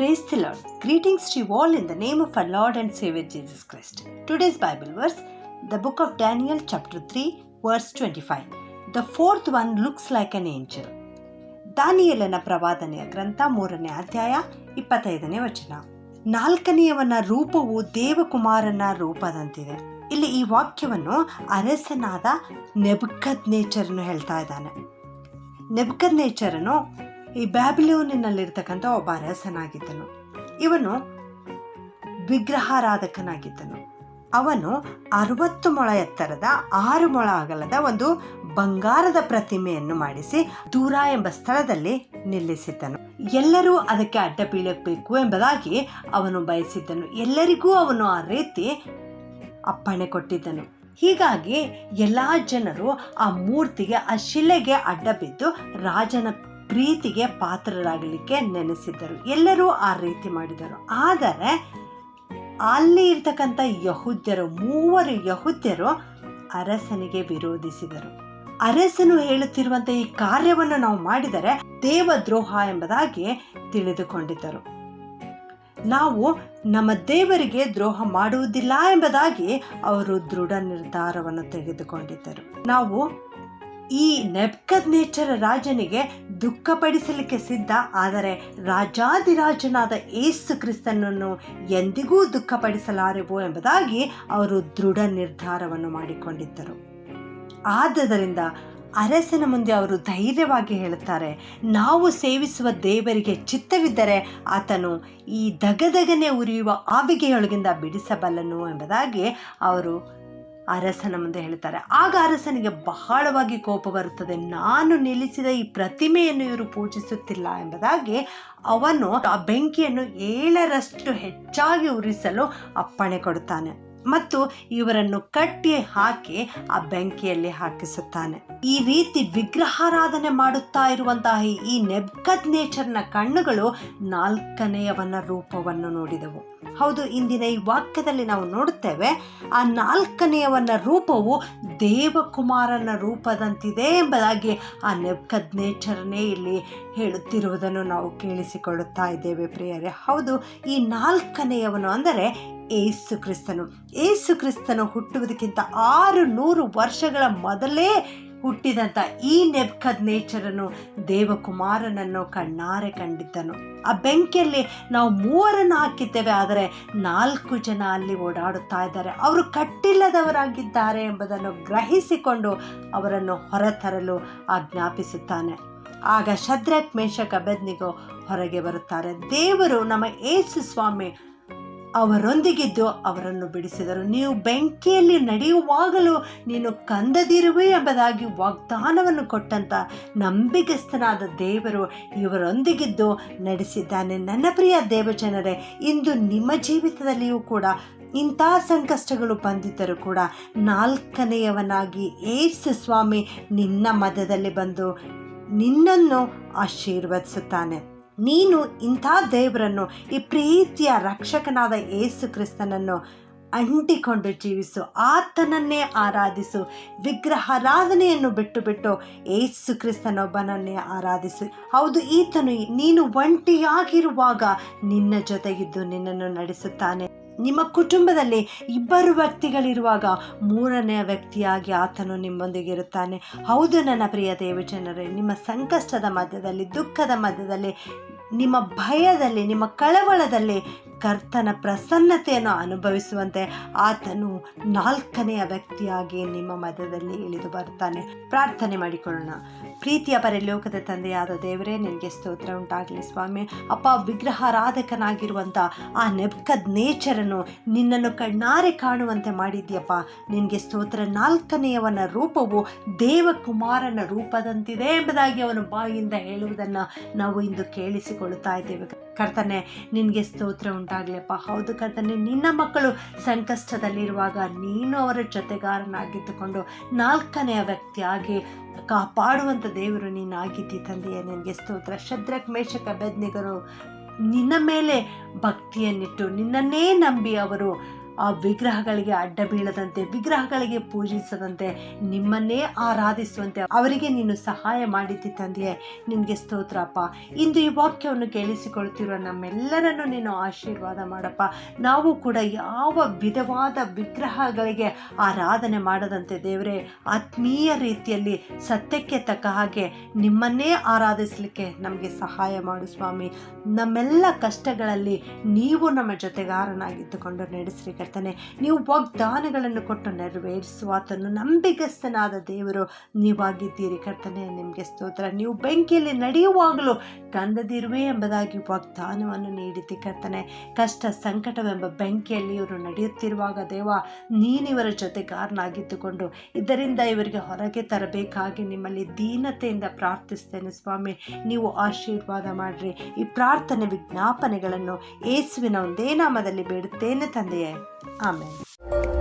Praise the lord greetings to all in the name of a lord and saviour Jesus Christ today's Bible verse the book of Daniel chapter three verse twenty five the fourth one looks like an angel ದಾನಿಯಲನ ಪ್ರವಾದನೆಯ ಗ್ರಂಥ ಮೂರನೇ ಅಧ್ಯಾಯ ಇಪ್ಪತ್ತೈದನೇ ವಚನ. ನಾಲ್ಕನೆಯವನ ರೂಪವು ದೇವಕುಮಾರನ ರೂಪದಂತಿದೆ. ಇಲ್ಲಿ ಈ ವಾಕ್ಯವನ್ನು ಅರಸನಾದ ನೆಬ್ಕದ್ ನೇಚರ್ನು ಹೇಳ್ತಾ ಇದ್ದಾನೆ. ನೆಬ್ಕದ್ ನೇಚರನು ಈ ಬ್ಯಾಬಿಲೋನಿನಲ್ಲಿರ್ತಕ್ಕಂಥ ಒಬ್ಬ ಅರಸನಾಗಿದ್ದನು. ಇವನು ವಿಗ್ರಹಾರಾಧಕನಾಗಿದ್ದನು. ಅವನು ಅರವತ್ತು ಮೊಳ ಎತ್ತರದ, ಆರು ಮೊಳ ಅಗಲದ ಒಂದು ಬಂಗಾರದ ಪ್ರತಿಮೆಯನ್ನು ಮಾಡಿಸಿ ದೂರ ಎಂಬ ಸ್ಥಳದಲ್ಲಿ ನಿಲ್ಲಿಸಿದ್ದನು. ಎಲ್ಲರೂ ಅದಕ್ಕೆ ಅಡ್ಡ ಬೀಳಬೇಕು ಎಂಬುದಾಗಿ ಅವನು ಬಯಸಿದ್ದನು. ಎಲ್ಲರಿಗೂ ಅವನು ಆ ರೀತಿ ಅಪ್ಪಣೆ ಕೊಟ್ಟಿದ್ದನು. ಹೀಗಾಗಿ ಎಲ್ಲ ಜನರು ಆ ಮೂರ್ತಿಗೆ, ಆ ಶಿಲೆಗೆ ಅಡ್ಡ ಬಿದ್ದು ರಾಜನ ಪ್ರೀತಿಗೆ ಪಾತ್ರರಾಗಲಿಕ್ಕೆ ನೆನೆಸಿದ್ದರು. ಎಲ್ಲರೂ ಆ ರೀತಿ ಮಾಡಿದರು. ಆದರೆ ಅಲ್ಲಿ ಇರ್ತಕ್ಕಂಥ ಯಹುದ್ಯರು, ಮೂವರು ಯಹುದ್ಯರು ಅರಸನಿಗೆ ವಿರೋಧಿಸಿದರು. ಅರಸನು ಹೇಳುತ್ತಿರುವಂಥ ಈ ಕಾರ್ಯವನ್ನು ನಾವು ಮಾಡಿದರೆ ದೇವದ್ರೋಹ ಎಂಬುದಾಗಿ ತಿಳಿದುಕೊಂಡಿದ್ದರು. ನಾವು ನಮ್ಮ ದೇವರಿಗೆ ದ್ರೋಹ ಮಾಡುವುದಿಲ್ಲ ಎಂಬುದಾಗಿ ಅವರು ದೃಢ ನಿರ್ಧಾರವನ್ನು ತೆಗೆದುಕೊಂಡಿದ್ದರು. ನಾವು ಈ ನೆಬ್ಕದ್ ನೇಚರ ರಾಜನಿಗೆ ದುಃಖಪಡಿಸಲಿಕ್ಕೆ ಸಿದ್ಧ. ಆದರೆ ರಾಜಾದಿರಾಜನಾದ ಏಸು ಕ್ರಿಸ್ತನನ್ನು ಎಂದಿಗೂ ದುಃಖಪಡಿಸಲಾರೆವು ಎಂಬುದಾಗಿ ಅವರು ದೃಢ ನಿರ್ಧಾರವನ್ನು ಮಾಡಿಕೊಂಡಿದ್ದರು. ಆದ್ದರಿಂದ ಅರಸನ ಮುಂದೆ ಅವರು ಧೈರ್ಯವಾಗಿ ಹೇಳುತ್ತಾರೆ, ನಾವು ಸೇವಿಸುವ ದೇವರಿಗೆ ಚಿತ್ತವಿದ್ದರೆ ಆತನು ಈ ದಗದಗನೆ ಉರಿಯುವ ಆವಿಗೆಯೊಳಗಿಂದ ಬಿಡಿಸಬಲ್ಲನು ಎಂಬುದಾಗಿ ಅವರು ಅರಸನ ಮುಂದೆ ಹೇಳ್ತಾರೆ. ಆಗ ಅರಸನಿಗೆ ಬಹಳವಾಗಿ ಕೋಪ ಬರುತ್ತದೆ. ನಾನು ನಿಲ್ಲಿಸಿದ ಈ ಪ್ರತಿಮೆಯನ್ನು ಇವರು ಪೂಜಿಸುತ್ತಿಲ್ಲ ಎಂಬುದಾಗಿ ಅವನು ಆ ಬೆಂಕಿಯನ್ನು ಏಳರಷ್ಟು ಹೆಚ್ಚಾಗಿ ಉರಿಸಲು ಅಪ್ಪಣೆ ಕೊಡುತ್ತಾನೆ. ಮತ್ತು ಇವರನ್ನು ಕಟ್ಟಿ ಹಾಕಿ ಆ ಬೆಂಕಿಯಲ್ಲಿ ಹಾಕಿಸುತ್ತಾನೆ. ಈ ರೀತಿ ವಿಗ್ರಹಾರಾಧನೆ ಮಾಡುತ್ತಾ ಇರುವಂತಹ ಈ ನೆಬ್ಕದ್ ನೇಚರ್ನ ಕಣ್ಣುಗಳು ನಾಲ್ಕನೆಯವನ ರೂಪವನ್ನು ನೋಡಿದವು. ಹೌದು, ಇಂದಿನ ಈ ವಾಕ್ಯದಲ್ಲಿ ನಾವು ನೋಡುತ್ತೇವೆ, ಆ ನಾಲ್ಕನೆಯವನ ರೂಪವು ದೇವಕುಮಾರನ ರೂಪದಂತಿದೆ ಎಂಬುದಾಗಿ ಆ ನೆಬ್ಕದ್ ನೇಚರ್ನೇ ಇಲ್ಲಿ ಹೇಳುತ್ತಿರುವುದನ್ನು ನಾವು ಕೇಳಿಸಿಕೊಳ್ಳುತ್ತಾ ಇದ್ದೇವೆ ಪ್ರಿಯರೇ. ಹೌದು, ಈ ನಾಲ್ಕನೆಯವನು ಅಂದರೆ ಏಸು ಕ್ರಿಸ್ತನು. ಏಸು ಕ್ರಿಸ್ತನು ಹುಟ್ಟುವುದಕ್ಕಿಂತ ಆರು ನೂರು ವರ್ಷಗಳ ಮೊದಲೇ ಹುಟ್ಟಿದಂಥ ಈ ನೆಬ್ಕದ್ ನೇಚರನ್ನು ದೇವಕುಮಾರನನ್ನು ಕಣ್ಣಾರೆ ಕಂಡಿದ್ದನು. ಆ ಬೆಂಕಿಯಲ್ಲಿ ನಾವು ಮೂವರನ್ನು ಹಾಕಿದ್ದೇವೆ, ಆದರೆ ನಾಲ್ಕು ಜನ ಅಲ್ಲಿ ಓಡಾಡುತ್ತಾ ಇದ್ದಾರೆ. ಅವರು ಕಟ್ಟಿಲ್ಲದವರಾಗಿದ್ದಾರೆ ಎಂಬುದನ್ನು ಗ್ರಹಿಸಿಕೊಂಡು ಅವರನ್ನು ಹೊರತರಲು ಆಜ್ಞಾಪಿಸುತ್ತಾನೆ. ಆಗ ಶದ್ರಕ್ ಮೇಷಕ್ ಅಬೆದ್ನಿಗೋ ಹೊರಗೆ ಬರುತ್ತಾರೆ. ದೇವರು ನಮ್ಮ ಏಸು ಸ್ವಾಮಿ ಅವರೊಂದಿಗಿದ್ದು ಅವರನ್ನು ಬಿಡಿಸಿದರು. ನೀವು ಬೆಂಕಿಯಲ್ಲಿ ನಡೆಯುವಾಗಲೂ ನೀನು ಕಂದದಿರುವೆ ಎಂಬುದಾಗಿ ವಾಗ್ದಾನವನ್ನು ಕೊಟ್ಟಂತ ನಂಬಿಕೆಸ್ಥನಾದ ದೇವರು ಇವರೊಂದಿಗಿದ್ದು ನಡೆಸಿದ್ದಾನೆ. ನನ್ನ ಪ್ರಿಯ ದೇವಜನರೇ, ಇಂದು ನಿಮ್ಮ ಜೀವಿತದಲ್ಲಿಯೂ ಕೂಡ ಇಂಥ ಸಂಕಷ್ಟಗಳು ಬಂದಿದ್ದರೂ ಕೂಡ ನಾಲ್ಕನೆಯವನಾಗಿ ಏಸು ಸ್ವಾಮಿ ನಿನ್ನ ಮಧ್ಯದಲ್ಲಿ ಬಂದು ನಿನ್ನನ್ನು ಆಶೀರ್ವದಿಸುತ್ತಾನೆ. ನೀನು ಇಂಥ ದೇವರನ್ನು, ಈ ಪ್ರೀತಿಯ ರಕ್ಷಕನಾದ ಏಸು ಕ್ರಿಸ್ತನನ್ನು ಅಂಟಿಕೊಂಡು ಜೀವಿಸು, ಆತನನ್ನೇ ಆರಾಧಿಸು ವಿಗ್ರಹಾರಾಧನೆಯನ್ನು ಬಿಟ್ಟು ಬಿಟ್ಟು ಏಸು ಕ್ರಿಸ್ತನೊಬ್ಬನನ್ನೇ ಆರಾಧಿಸು. ಹೌದು, ಈತನು ನೀನು ಒಂಟಿಯಾಗಿರುವಾಗ ನಿನ್ನ ಜೊತೆಗಿದ್ದು ನಿನ್ನನ್ನು ನಡೆಸುತ್ತಾನೆ. ನಿಮ್ಮ ಕುಟುಂಬದಲ್ಲಿ ಇಬ್ಬರು ವ್ಯಕ್ತಿಗಳಿರುವಾಗ ಮೂರನೆಯ ವ್ಯಕ್ತಿಯಾಗಿ ಆತನು ನಿಮ್ಮೊಂದಿಗೆ ಇರುತ್ತಾನೆ. ಹೌದು ನನ್ನ ಪ್ರಿಯ ದೇವಜನರೇ, ನಿಮ್ಮ ಸಂಕಷ್ಟದ ಮಧ್ಯದಲ್ಲಿ, ದುಃಖದ ಮಧ್ಯದಲ್ಲಿ, ನಿಮ್ಮ ಭಯದಲ್ಲಿ, ನಿಮ್ಮ ಕಳವಳದಲ್ಲಿ ಕರ್ತನ ಪ್ರಸನ್ನತೆಯನ್ನು ಅನುಭವಿಸುವಂತೆ ಆತನು ನಾಲ್ಕನೆಯ ವ್ಯಕ್ತಿಯಾಗಿ ನಿಮ್ಮ ಮಧ್ಯದಲ್ಲಿ ಇಳಿದು ಬರ್ತಾನೆ. ಪ್ರಾರ್ಥನೆ ಮಾಡಿಕೊಳ್ಳೋಣ. ಪ್ರೀತಿಯ ಪರಲೋಕದ ತಂದೆಯಾದ ದೇವರೇ, ನಿನಗೆ ಸ್ತೋತ್ರ ಉಂಟಾಗಲಿ ಸ್ವಾಮಿ. ಅಪ್ಪ ವಿಗ್ರಹಾರಾಧಕನಾಗಿರುವಂಥ ಆ ನೆಬ್ಕದ್ ನೇಚರನ್ನು ನಿನ್ನನ್ನು ಕಣ್ಣಾರೆ ಕಾಣುವಂತೆ ಮಾಡಿದ್ಯಪ್ಪ. ನಿನಗೆ ಸ್ತೋತ್ರ ನಾಲ್ಕನೆಯವನ ರೂಪವು ದೇವಕುಮಾರನ ರೂಪದಂತಿದೆ ಎಂಬುದಾಗಿ ಅವನು ಬಾಯಿಯಿಂದ ಹೇಳುವುದನ್ನು ನಾವು ಇಂದು ಕೇಳಿಸಿಕೊಳ್ಳುತ್ತಾ ಇದ್ದೇವೆ. ಕರ್ತನೆ, ನಿನಗೆ ಸ್ತೋತ್ರ ಉಂಟಾಗಲಿಯಪ್ಪ. ಹೌದು ಕರ್ತನೆ, ನಿನ್ನ ಮಕ್ಕಳು ಸಂಕಷ್ಟದಲ್ಲಿರುವಾಗ ನೀನು ಅವರ ಜೊತೆಗಾರನಾಗಿದ್ದುಕೊಂಡು ನಾಲ್ಕನೆಯ ವ್ಯಕ್ತಿಯಾಗಿ ಕಾಪಾಡುವಂಥ ದೇವರು ನೀನಾಗಿದ್ದಿ ತಂದೆಯ, ನನಗೆ ಸ್ತೋತ್ರ. ಶದ್ರಕ್ ಮೇಷಕ ಬೆದ್ನಿಗರು ನಿನ್ನ ಮೇಲೆ ಭಕ್ತಿಯನ್ನಿಟ್ಟು ನಿನ್ನನ್ನೇ ನಂಬಿ ಅವರು ಆ ವಿಗ್ರಹಗಳಿಗೆ ಅಡ್ಡ ಬೀಳದಂತೆ, ವಿಗ್ರಹಗಳಿಗೆ ಪೂಜಿಸದಂತೆ ನಿಮ್ಮನ್ನೇ ಆರಾಧಿಸುವಂತೆ ಅವರಿಗೆ ನೀನು ಸಹಾಯ ಮಾಡಿದ್ದಿ ತಂದೆಯೇ. ನಿನಗೆ ಸ್ತೋತ್ರಪ್ಪ ಇಂದು ಈ ವಾಕ್ಯವನ್ನು ಕೇಳಿಸಿಕೊಳ್ತಿರುವ ನಮ್ಮೆಲ್ಲರನ್ನು ನೀನು ಆಶೀರ್ವಾದ ಮಾಡಪ್ಪ. ನಾವು ಕೂಡ ಯಾವ ವಿಧವಾದ ವಿಗ್ರಹಗಳಿಗೆ ಆರಾಧನೆ ಮಾಡದಂತೆ ದೇವರೇ, ಆತ್ಮೀಯ ರೀತಿಯಲ್ಲಿ ಸತ್ಯಕ್ಕೆ ತಕ್ಕ ಹಾಗೆ ನಿಮ್ಮನ್ನೇ ಆರಾಧಿಸಲಿಕ್ಕೆ ನಮಗೆ ಸಹಾಯ ಮಾಡು ಸ್ವಾಮಿ. ನಮ್ಮೆಲ್ಲ ಕಷ್ಟಗಳಲ್ಲಿ ನೀವು ನಮ್ಮ ಜೊತೆಗಾರನಾಗಿದ್ದುಕೊಂಡು ನಡೆಸ್ರಿ ಕರ್ತನೆ ನೀವು ವಾಗ್ದಾನಗಳನ್ನು ಕೊಟ್ಟು ನೆರವೇರಿಸುವ ಆತನು ನಂಬಿಗಸ್ತನಾದ ದೇವರು. ನೀವಾಗಿದ್ದೀರಿ ಕರ್ತನೆ, ನಿಮಗೆ ಸ್ತೋತ್ರ. ನೀವು ಬೆಂಕಿಯಲ್ಲಿ ನಡೆಯುವಾಗಲೂ ಕಂದದಿರುವೆ ಎಂಬುದಾಗಿ ವಾಗ್ದಾನವನ್ನು ನೀಡಿದ್ದಿ ಕರ್ತನೆ. ಕಷ್ಟ ಸಂಕಟವೆಂಬ ಬೆಂಕಿಯಲ್ಲಿ ಇವರು ನಡೆಯುತ್ತಿರುವಾಗ ದೇವ ನೀನಿವರ ಜೊತೆಗಾರನಾಗಿದ್ದುಕೊಂಡು, ಇದರಿಂದ ಇವರಿಗೆ ಹೊರಗೆ ತರಬೇಕಾಗಿ ನಿಮ್ಮಲ್ಲಿ ದೀನತೆಯಿಂದ ಪ್ರಾರ್ಥಿಸ್ತೇನೆ ಸ್ವಾಮಿ. ನೀವು ಆಶೀರ್ವಾದ ಮಾಡ್ರಿ. ಈ ಪ್ರಾರ್ಥನೆ ವಿಜ್ಞಾಪನೆಗಳನ್ನು ಏಸುವಿನ ಒಂದೇ ನಾಮದಲ್ಲಿ ಬೇಡುತ್ತೇನೆ ತಂದೆಯೇ. Amém.